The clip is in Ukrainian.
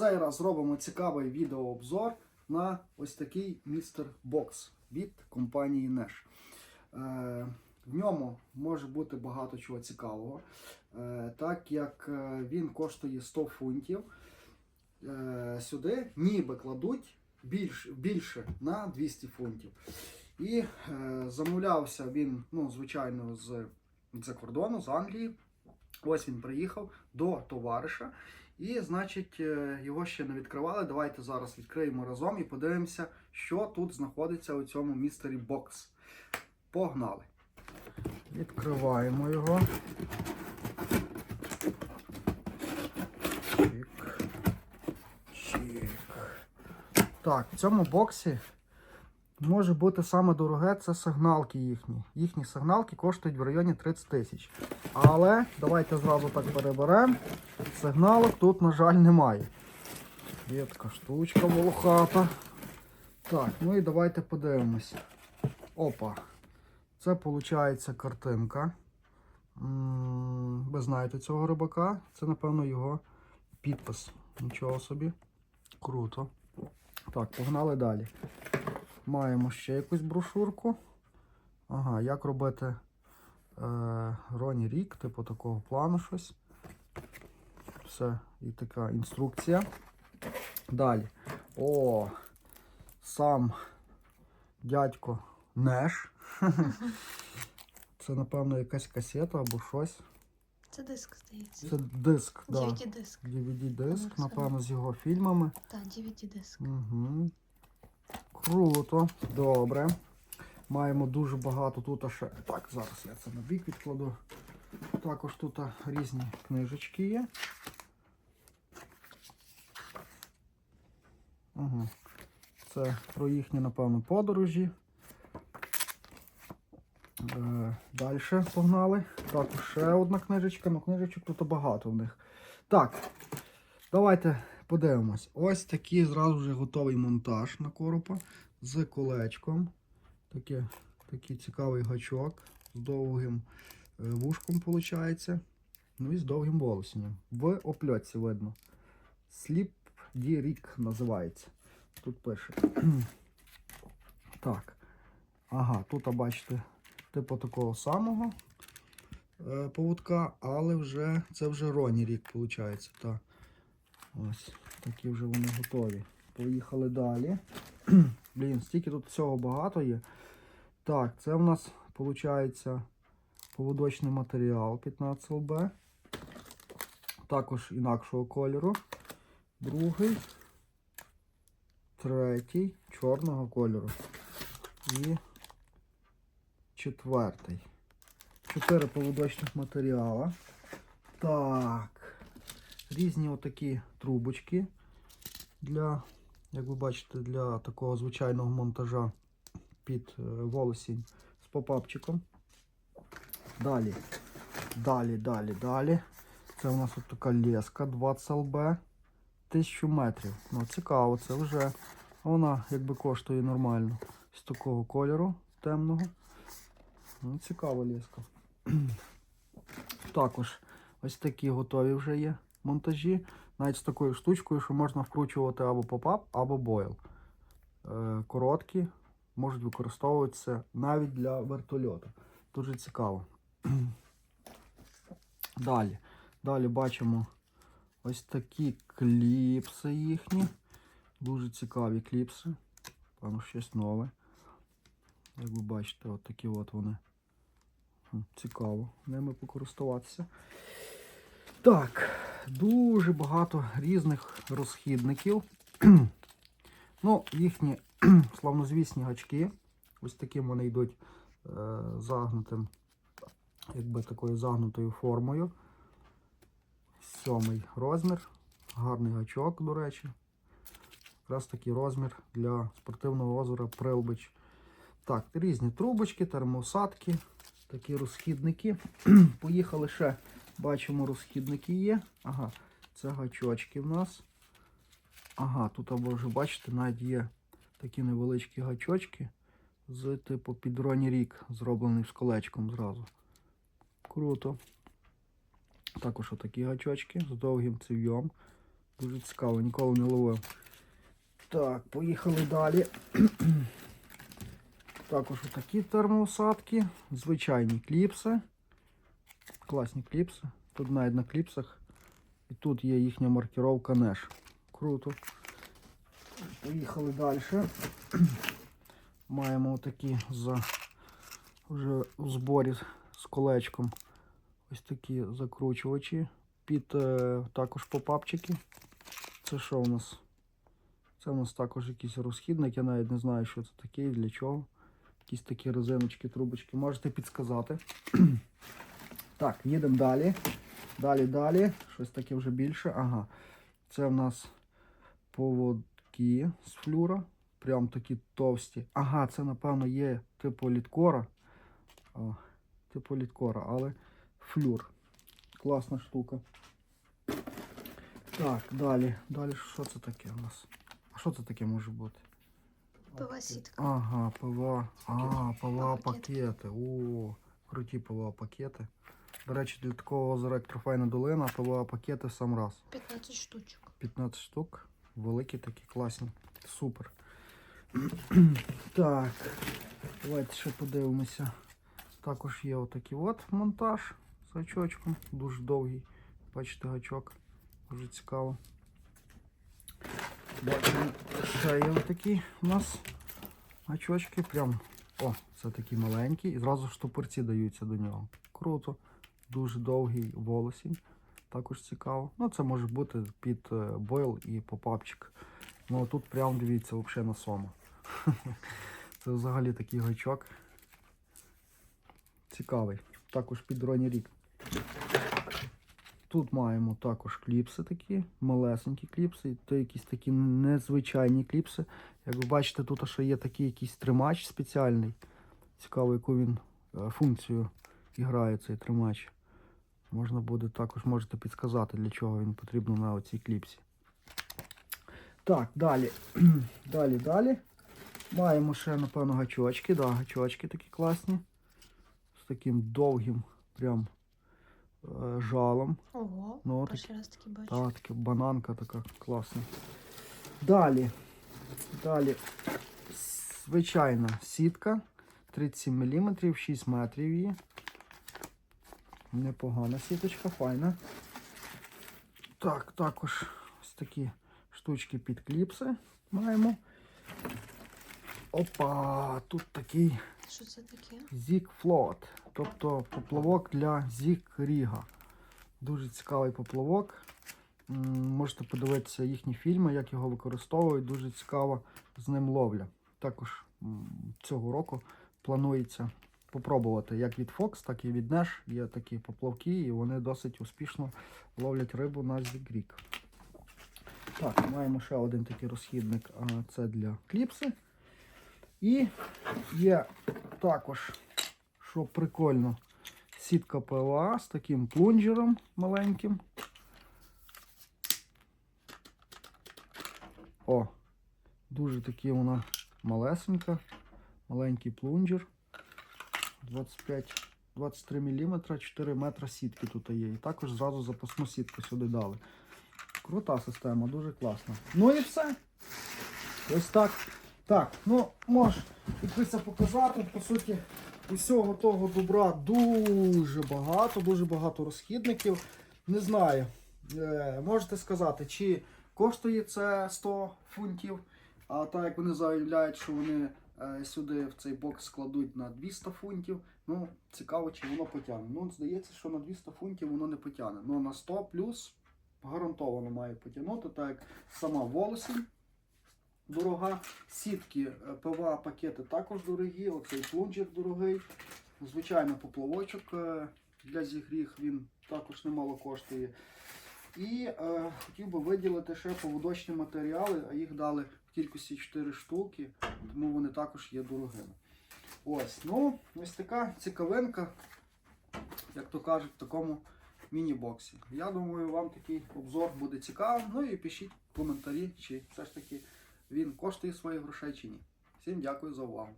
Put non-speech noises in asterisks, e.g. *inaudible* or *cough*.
цей раз зробимо цікавий відеообзор на ось такий містер бокс від компанії Nash. Е, в ньому може бути багато чого цікавого, е, так як е, він коштує 100 фунтів. Сюди ніби кладуть більш, більше на 200 фунтів. І замовлявся він, ну, звичайно, з за кордону, з Англії. Ось він приїхав до товариша. І, значить, е, його ще не відкривали. Давайте зараз відкриємо разом і подивимося, що тут знаходиться у цьому містері бокс. Погнали! Відкриваємо його. Чик. Чик. Так, в цьому боксі може бути саме дороге це сигналки їхні. Їхні сигналки коштують в районі 30 тисяч. Але давайте зразу так переберемо. Сигналок тут, на жаль, немає. Є така штучка волохата. Так, ну і давайте подивимось. Опа. Це виходить картинка. Ви знаєте цього рибака. Це, напевно, його підпис. Нічого собі. Круто. Так, погнали далі. Маємо ще якусь брошурку. Ага, як робити е, Роні Рік, типу такого плану щось. Все, і така інструкція. Далі. О, сам дядько Неш. *laughs* Це, напевно, якась касета або щось. Це диск, здається. Це диск, да. DVD-диск. DVD-диск, напевно, з його фільмами. Так, DVD-диск. Угу. Круто, добре. Маємо дуже багато тут ще. Так, зараз я це на бік відкладу. Також тут різні книжечки є. Угу. Це про їхні, напевно, подорожі. Е, Далі погнали. Також ще одна книжечка, ну книжечок тут багато в них. Так, давайте подивимось. Ось такий зразу вже готовий монтаж на коропа з колечком. Таке, такий цікавий гачок з довгим е, вушком, виходить. Ну і з довгим волосінням. В опльотці видно. Slip Рік називається. Тут пише. *clears throat* так. Ага, тут бачите, типу такого самого е, поводка, але вже це вже Роні рік, виходить. Так. Ось, такі вже вони готові. Поїхали далі. *clears throat* Блін, стільки тут всього багато є. Так, це в нас виходить поводочний матеріал 15 лб. Також інакшого кольору. Другий, третій, чорного кольору. І четвертий. Чотири поводочних матеріала. Так. Різні отакі трубочки для, як ви бачите, для такого звичайного монтажа під е, волосінь з попапчиком. Далі, далі, далі, далі. Це у нас от така леска 20 лб. 1000 метрів. Ну, цікаво, це вже вона якби коштує нормально. З такого кольору темного. Ну, цікава леска. *clears throat* Також ось такі готові вже є монтажі. Навіть з такою штучкою, що можна вкручувати або попап, або бойл. Е, короткі, можуть використовуватися навіть для вертольота. Дуже цікаво. *clears throat* Далі. Далі бачимо ось такі кліпси їхні. Дуже цікаві кліпси. Певно, щось нове. Як ви бачите, от такі от вони. Цікаво ними покористуватися. Так, дуже багато різних розхідників. *clears throat* ну, їхні *clears throat* славнозвісні гачки. Ось таким вони йдуть е, загнутим, якби такою загнутою формою. Сьомий розмір. Гарний гачок, до речі. Якраз такий розмір для спортивного озера Прилбич. Так, різні трубочки, термоусадки, такі розхідники. *clears throat* Поїхали ще, бачимо, розхідники є. Ага, це гачочки в нас. Ага, тут або вже бачите, навіть є такі невеличкі гачочки з типу підроні рік, зроблений з колечком зразу. Круто. Також отакі гачочки з довгим цев'єм. Дуже цікаво, ніколи не ловив. Так, поїхали далі. *clears throat* Також отакі термоусадки, звичайні кліпси. Класні кліпси. Тут навіть на кліпсах. І тут є їхня маркіровка Неш. Круто. Поїхали далі. *clears throat* Маємо отакі за вже у зборі з колечком. Ось такі закручувачі під е, також попапчики. Це що у нас? Це у нас також якийсь розхідник, я навіть не знаю, що це таке і для чого. Якісь такі резиночки, трубочки. Можете підсказати. *clears throat* так, їдемо далі. Далі, далі. Щось таке вже більше. Ага. Це в нас поводки з флюра. Прям такі товсті. Ага, це, напевно, є типу літкора. О, типу літкора, але флюр. Класна штука. Так, далі. Далі що це таке у нас? А що це таке може бути? Пива сітка. Ага, ПВА. А, ПВА пакети. О, круті ПВА пакети. До речі, для такого озера, як Трофейна долина, ПВА пакети сам раз. 15 штучок. 15 штук. Великі такі, класні. Супер. *clears throat* так, давайте ще подивимося. Також є отакий от монтаж з гачочком. Дуже довгий. Бачите, гачок. Дуже цікаво. Бачимо, ще є отакі у нас гачочки. Прям, о, це такі маленькі. І зразу штопорці даються до нього. Круто. Дуже довгий волосінь. Також цікаво. Ну, це може бути під е, бойл і попапчик. Ну, тут прям дивіться, взагалі на сома. *laughs* Це взагалі такий гачок. Цікавий. Також під Роні Рік. Тут маємо також кліпси такі, малесенькі кліпси, то якісь такі незвичайні кліпси. Як ви бачите, тут ще є такий якийсь тримач спеціальний. Цікаво, яку він е, функцію грає цей тримач. Можна буде також можете підказати, для чого він потрібен на оцій кліпсі. Так, далі. *clears throat* далі, далі. Маємо ще, напевно, гачочки. Да, гачочки такі класні. З таким довгим прям е, жалом. Ого, Ну, перший раз таки бачу. Та, така бананка така класна. Далі. Далі. Звичайна сітка. 37 мм, 6 метрів її. Непогана сіточка, файна. Так, також ось такі штучки під кліпси маємо. Опа! Тут такий Що це таке? Зік-флот, тобто поплавок для зік-ріга. Дуже цікавий поплавок. М, Можете подивитися їхні фільми, як його використовують. Дуже цікава з ним ловля. Також м, цього року планується попробувати як від Fox, так і від Nash. Є такі поплавки, і вони досить успішно ловлять рибу на зік-ріг. Так, маємо ще один такий розхідник, а це для кліпси. І є також, що прикольно, сітка ПВА з таким плунжером маленьким. О, дуже такі вона малесенька, маленький плунжер. 25, 23 мм, 4 метра сітки тут є. І також зразу запасну сітку сюди дали. Крута система, дуже класна. Ну і все. Ось так. Так, ну можеш відкритися показати. По суті, усього того добра дуже багато, дуже багато розхідників. Не знаю. Е, можете сказати, чи коштує це 100 фунтів, а так як вони заявляють, що вони сюди в цей бокс складуть на 200 фунтів. Ну, цікаво, чи воно потягне. Ну, здається, що на 200 фунтів воно не потягне. Ну, на 100 плюс гарантовано має потягнути, так як сама волосінь дорога. Сітки е, ПВА пакети також дорогі. Оцей плунжер дорогий. Звичайно, поплавочок е, для зігріх він також немало коштує. І е, хотів би виділити ще поводочні матеріали, а їх дали кількості 4 штуки, тому вони також є дорогими. Ось, ну, ось така цікавинка, як то кажуть, в такому міні-боксі. Я думаю, вам такий обзор буде цікавий. Ну і пишіть коментарі, чи все ж таки він коштує своїх грошей чи ні. Всім дякую за увагу.